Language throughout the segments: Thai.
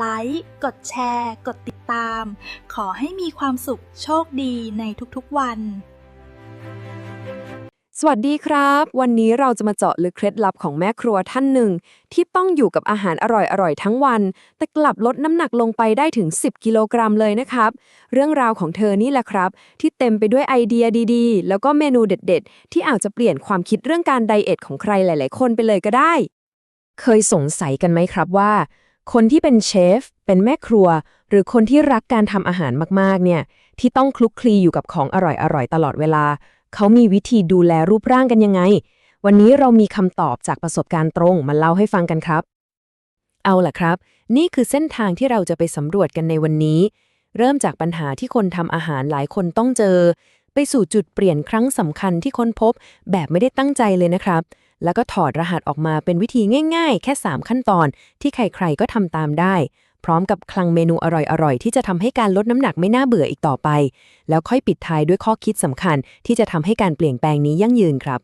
ไลค์ กดแชร์ กดติดตาม ขอให้มีความสุขโชคดีในทุกๆวัน สวัสดีครับ วันนี้เราจะมาเจาะลึกเคล็ดลับของแม่ครัวท่านหนึ่ง ที่ต้องอยู่กับอาหารอร่อยๆ ทั้งวัน แต่กลับลดน้ำหนักลงไปได้ถึง 10 กิโลกรัมเลยนะครับ เรื่องราวของเธอนี่แหละครับ ที่เต็มไปด้วยไอเดียดีๆ แล้วก็เมนูเด็ด ๆ ที่อาจจะเปลี่ยนความคิดเรื่องการไดเอทของใครหลาย ๆ คนไปเลยก็ได้ เคยสงสัยกันไหมครับว่า คนที่เป็นเชฟ เป็นแม่ครัว หรือคนที่รักการทำอาหารมากๆ เนี่ย ที่ต้องคลุกคลีอยู่กับของอร่อยๆ ตลอดเวลา เขามีวิธีดูแลรูปร่างกันยังไง วันนี้เรามีคำตอบจากประสบการณ์ตรงมาเล่าให้ฟังกันครับ เอาล่ะครับ นี่คือเส้นทางที่เราจะไปสำรวจกันในวันนี้ เริ่มจากปัญหาที่คนทำอาหารหลายคนต้องเจอ ไปสู่จุดเปลี่ยนครั้งสำคัญที่ค้นพบ แบบไม่ได้ตั้งใจเลยนะครับ แล้วก็ถอดรหัสออกมาเป็นวิธีง่ายๆ แค่ 3 ขั้นตอน ที่ใครๆก็ทำตามได้ พร้อมกับคลังเมนูอร่อยๆ ที่จะทำให้การลดน้ำหนักไม่น่าเบื่ออีกต่อไป แล้วค่อยปิดท้ายด้วยข้อคิดสำคัญ ที่จะทำให้การเปลี่ยนแปลงนี้ยั่งยืนครับ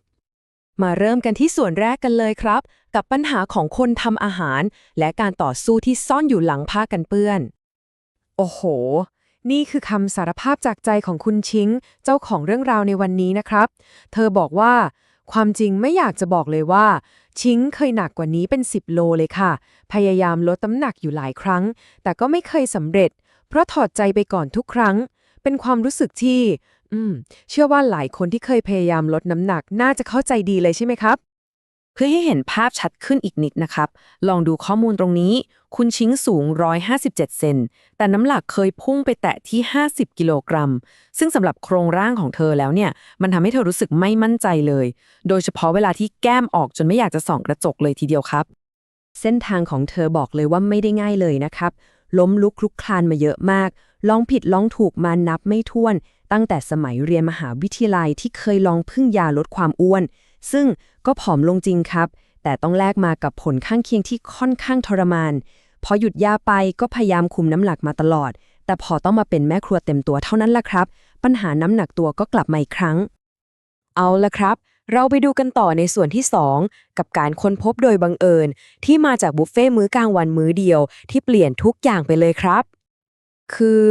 มาเริ่มกันที่ส่วนแรกกันเลยครับ กับปัญหาของคนทำอาหาร และการต่อสู้ที่ซ่อนอยู่หลังผ้ากันเปื้อน โอ้โห นี่คือคำสารภาพจากใจของคุณชิง เจ้าของเรื่องราวในวันนี้นะครับ เธอบอกว่า ความจริงไม่อยากจะบอกเลยว่า ชิงเคยหนักกว่านี้เป็น 10 โลเลยค่ะ พยายามลดน้ำหนักอยู่หลายครั้ง แต่ก็ไม่เคยสำเร็จ เพราะถอดใจไปก่อนทุกครั้ง เป็นความรู้สึกที่ อืม เชื่อว่าหลายคนที่เคยพยายามลดน้ำหนักน่าจะเข้าใจดีเลยใช่ไหมครับ เพื่อให้เห็นภาพชัดขึ้นอีกนิดนะครับ ลองดูข้อมูลตรงนี้ คุณชิงสูง 157 เซน แต่น้ำหนักเคยพุ่งไปแตะที่ 50 กิโลกรัม ซึ่งสำหรับโครงร่างของเธอแล้วเนี่ย มันทำให้เธอรู้สึกไม่มั่นใจเลย โดยเฉพาะเวลาที่แก้มออกจนไม่อยากจะส่องกระจกเลยทีเดียวครับ เส้นทางของเธอบอกเลยว่าไม่ได้ง่ายเลยนะครับ ล้มลุกคลุกคลานมาเยอะมาก ลองผิดลองถูกมานับไม่ถ้วน ตั้งแต่สมัยเรียนมหาวิทยาลัยที่เคยลองพึ่งยาลดความอ้วน ซึ่งก็ผอมลงจริงครับ แต่ต้องแลกมากับผลข้างเคียงที่ค่อนข้างทรมาน พอหยุดยาไปก็พยายามคุมน้ำหนักมาตลอด แต่พอต้องมาเป็นแม่ครัวเต็มตัวเท่านั้นล่ะครับ ปัญหาน้ำหนักตัวก็กลับมาอีกครั้ง เอาละครับ เราไปดูกันต่อในส่วนที่ 2 กับการค้นพบโดยบังเอิญ ที่มาจากบุฟเฟ่ต์มื้อกลางวันมื้อเดียว ที่เปลี่ยนทุกอย่างไปเลยครับ คือ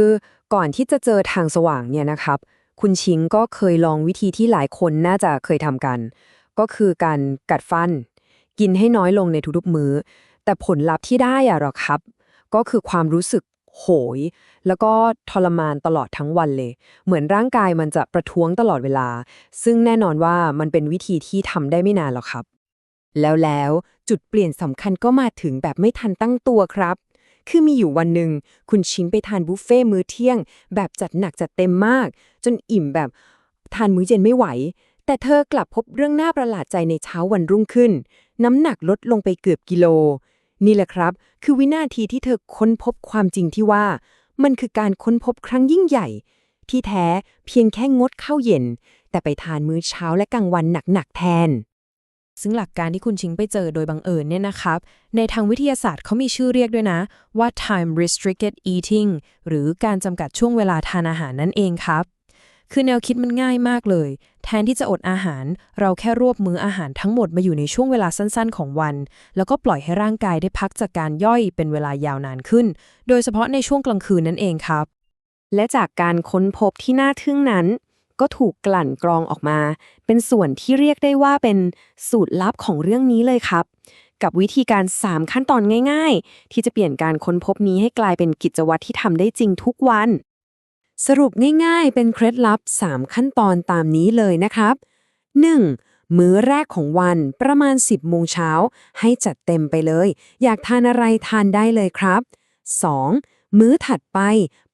ก่อนที่จะเจอทางสว่างเนี่ยนะครับ คุณชิงก็เคยลองวิธีที่หลายคนน่าจะเคยทำกัน ก็คือการกัดฟัน กินให้น้อยลงในทุกๆมื้อ แต่ผลลัพธ์ที่ได้อะหรอครับ ก็คือความรู้สึกโหย แล้วก็ทรมานตลอดทั้งวันเลย เหมือนร่างกายมันจะประท้วงตลอดเวลา ซึ่งแน่นอนว่ามันเป็นวิธีที่ทำได้ไม่นานหรอกครับ แล้วแล้วจุดเปลี่ยนสำคัญก็มาถึงแบบไม่ทันตั้งตัวครับ คือมีอยู่วันหนึ่งคุณชิงไปทานบุฟเฟ่ต์มื้อเที่ยง แบบจัดหนักจัดเต็มมาก จนอิ่มแบบทานมื้อเย็นไม่ไหว แต่เธอกลับพบเรื่องน่าประหลาดใจในเช้าวันรุ่งขึ้น น้ำหนักลดลงไปเกือบกิโล นี่แหละครับ คือวินาทีที่เธอค้นพบความจริงที่ว่า มันคือการค้นพบครั้งยิ่งใหญ่ ที่แท้เพียงแค่งดข้าวเย็น แต่ไปทานมื้อเช้าและกลางวันหนักๆแทน ซึ่งหลักการที่คุณชิงไปเจอโดยบังเอิญเนี่ยนะครับ ในทางวิทยาศาสตร์เขามีชื่อเรียกด้วยนะ ว่า time restricted eating หรือการจำกัดช่วงเวลาทานอาหารนั่นเองครับ คือแนวคิดมันง่ายมากเลย แทนที่จะอดอาหาร เราแค่รวบมื้ออาหารทั้งหมดมาอยู่ในช่วงเวลาสั้นๆ ของวัน แล้วก็ปล่อยให้ร่างกายได้พักจากการย่อยเป็นเวลายาวนานขึ้น โดยเฉพาะในช่วงกลางคืนนั่นเองครับ และจากการค้นพบที่น่าทึ่งนั้น ก็ถูกกลั่นกรองออกมา เป็นส่วนที่เรียกได้ว่าเป็นสูตรลับของเรื่องนี้เลยครับกับวิธีการ 3 ขั้นตอนง่าย ๆ ที่จะเปลี่ยนการค้นพบนี้ให้กลายเป็นกิจวัตรที่ทำได้จริงทุกวัน สรุปง่ายๆ เป็นเคล็ดลับ 3 ขั้นตอนตามนี้เลยนะครับ 1. มื้อแรกของวันประมาณ 10 โมงเช้า ให้จัดเต็มไปเลย อยากทานอะไรทานได้เลยครับ 2. มื้อถัดไป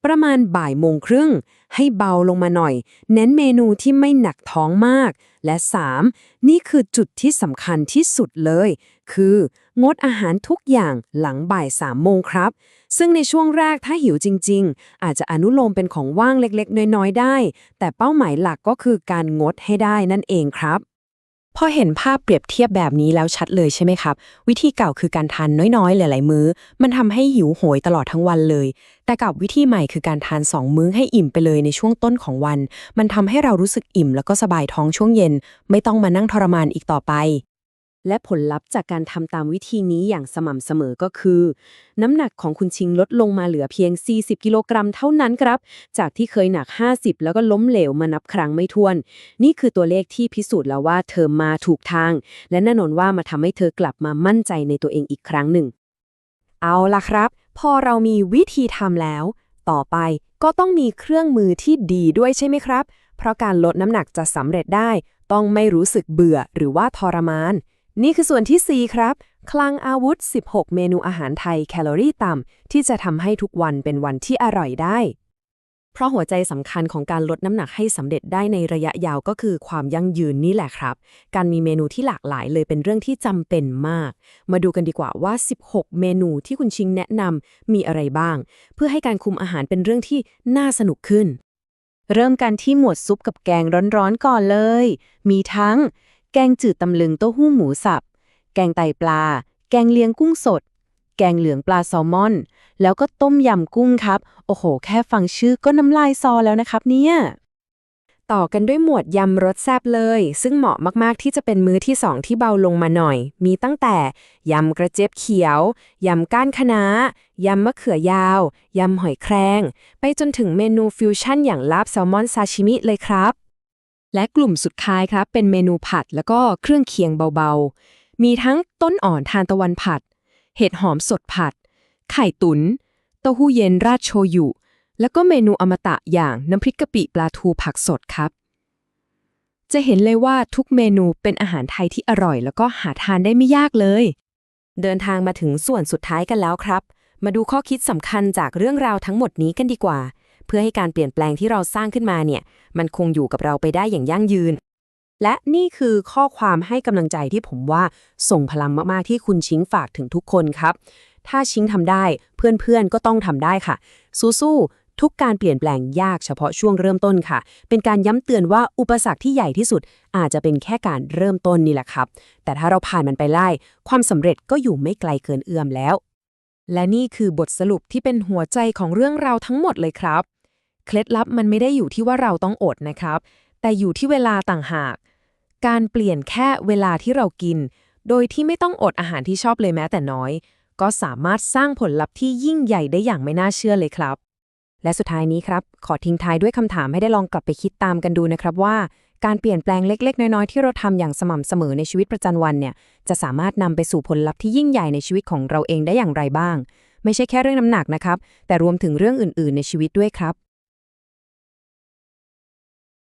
ประมาณบ่ายโมงครึ่ง ให้เบาลงมาหน่อย เน้นเมนูที่ไม่หนักท้องมาก และ 3. นี่คือจุดที่สำคัญที่สุดเลย คือ งดอาหารทุกอย่างหลังบ่าย3โมงครับ ซึ่งในช่วงแรกถ้าหิวจริง ๆ อาจจะอนุโลมเป็นของว่างเล็กๆ น้อยๆ ได้ แต่เป้าหมายหลักก็คือการงดให้ได้นั่นเองครับ พอเห็นภาพเปรียบเทียบแบบนี้แล้วชัดเลยใช่ไหมครับ วิธีเก่าคือการทานน้อยๆ หลาย ๆ มื้อ มันทำให้หิวโหยตลอดทั้งวันเลย แต่กับวิธีใหม่คือการทาน 2 มื้อให้อิ่มไปเลยในช่วงต้นของวัน มันทำให้เรารู้สึกอิ่มแล้วก็สบายท้องช่วงเย็น ไม่ต้องมานั่งทรมานอีกต่อไป และผลลัพธ์จากการทำตามวิธีนี้อย่างสม่ำเสมอก็คือ น้ำหนักของคุณชิงลดลงมาเหลือเพียง 40 กิโลกรัมเท่านั้นครับ จากที่เคยหนัก 50 แล้วก็ล้มเหลวมานับครั้งไม่ถ้วน นี่คือตัวเลขที่พิสูจน์แล้วว่าเธอมาถูกทาง และแน่นอนว่ามาทำให้เธอกลับมามั่นใจในตัวเองอีกครั้งหนึ่ง เอาล่ะครับ พอเรามีวิธีทำแล้ว ต่อไปก็ต้องมีเครื่องมือที่ดีด้วยใช่ไหมครับ เพราะการลดน้ำหนักจะสำเร็จได้ ต้องไม่รู้สึกเบื่อหรือว่าทรมาน นี่คือส่วนที่ 4 ครับ คลังอาวุธ 16 เมนูอาหารไทยแคลอรี่ต่ำ ที่จะทำให้ทุกวันเป็นวันที่อร่อยได้ เพราะหัวใจสำคัญของการลดน้ำหนักให้สำเร็จได้ในระยะยาวก็คือความยั่งยืนนี่แหละครับ การมีเมนูที่หลากหลายเลยเป็นเรื่องที่จำเป็นมาก มาดูกันดีกว่าว่า 16 เมนูที่คุณชิงแนะนำมีอะไรบ้าง เพื่อให้การคุมอาหารเป็นเรื่องที่น่าสนุกขึ้น เริ่มกันที่หมวดซุปกับแกงร้อนๆก่อนเลย มีทั้ง แกงจืดตำลึงเต้าหู้หมูสับ แกงไตปลา แกงเลียงกุ้งสด แกงเหลืองปลาแซลมอน แล้วก็ต้มยำกุ้งครับ โอ้โห แค่ฟังชื่อก็น้ำลายซอแล้วนะครับเนี่ย ต่อกันด้วยหมวดยำรสแซ่บเลย ซึ่งเหมาะมากๆที่จะเป็นมื้อที่2ที่เบาลงมาหน่อย มีตั้งแต่ยำกระเจี๊ยบเขียว ยำก้านคะน้ายำมะเขือยาว ยำหอยแครง ไปจนถึงเมนูฟิวชั่นอย่างลาบแซลมอนซาชิมิเลยครับ และกลุ่มสุดท้ายครับเป็นเมนูผัดแล้วก็เครื่องเคียงเบาๆ มีทั้งต้นอ่อนทานตะวันผัด เห็ดหอมสดผัด ไข่ตุน๋นเต้าหู้เย็นราดโชยุ แล้วก็เมนูอมตะอย่างน้ำพริกกะปิปลาทูผักสดครับ จะเห็นเลยว่าทุกเมนูเป็นอาหารไทยที่อร่อย แล้วก็หาทานได้ไม่ยากเลย เดินทางมาถึงส่วนสุดท้ายกันแล้วครับ มาดูข้อคิดสำคัญจากเรื่องราวทั้งหมดนี้กันดีกว่า เพื่อให้การเปลี่ยนแปลงที่เราสร้างขึ้นมาเนี่ย มันคงอยู่กับเราไปได้อย่างยั่งยืน และนี่คือข้อความให้กำลังใจที่ผมว่าส่งพลังมากๆที่คุณชิงฝากถึงทุกคนครับ ถ้าชิงทำได้เพื่อนๆก็ต้องทำได้ค่ะ สู้ๆทุกการเปลี่ยนแปลงยากเฉพาะช่วงเริ่มต้นค่ะ เป็นการย้ำเตือนว่าอุปสรรคที่ใหญ่ที่สุด อาจจะเป็นแค่การเริ่มต้นนี่แหละครับ แต่ถ้าเราผ่านมันไปไล่ความสำเร็จก็อยู่ไม่ไกลเกินเอื้อมแล้ว และนี่คือบทสรุปที่เป็นหัวใจของเรื่องราวทั้งหมดเลยครับ เคล็ดลับมันไม่ได้อยู่ที่ว่าเราต้องอดนะครับ แต่อยู่ที่เวลาต่างหาก การเปลี่ยนแค่เวลาที่เรากิน โดยที่ไม่ต้องอดอาหารที่ชอบเลยแม้แต่น้อย ก็สามารถสร้างผลลัพธ์ที่ยิ่งใหญ่ได้อย่างไม่น่าเชื่อเลยครับ และสุดท้ายนี้ครับ ขอทิ้งท้ายด้วยคำถามให้ได้ลองกลับไปคิดตามกันดูนะครับว่า การเปลี่ยนแปลงเล็ก ๆ น้อย ๆ ที่เราทำอย่างสม่ำเสมอในชีวิตประจำวันเนี่ย จะสามารถนำไปสู่ผลลัพธ์ที่ยิ่งใหญ่ในชีวิตของเราเองได้อย่างไรบ้าง ไม่ใช่แค่เรื่องน้ำหนักนะครับ แต่รวมถึงเรื่องอื่น ๆ ในชีวิตด้วยครับ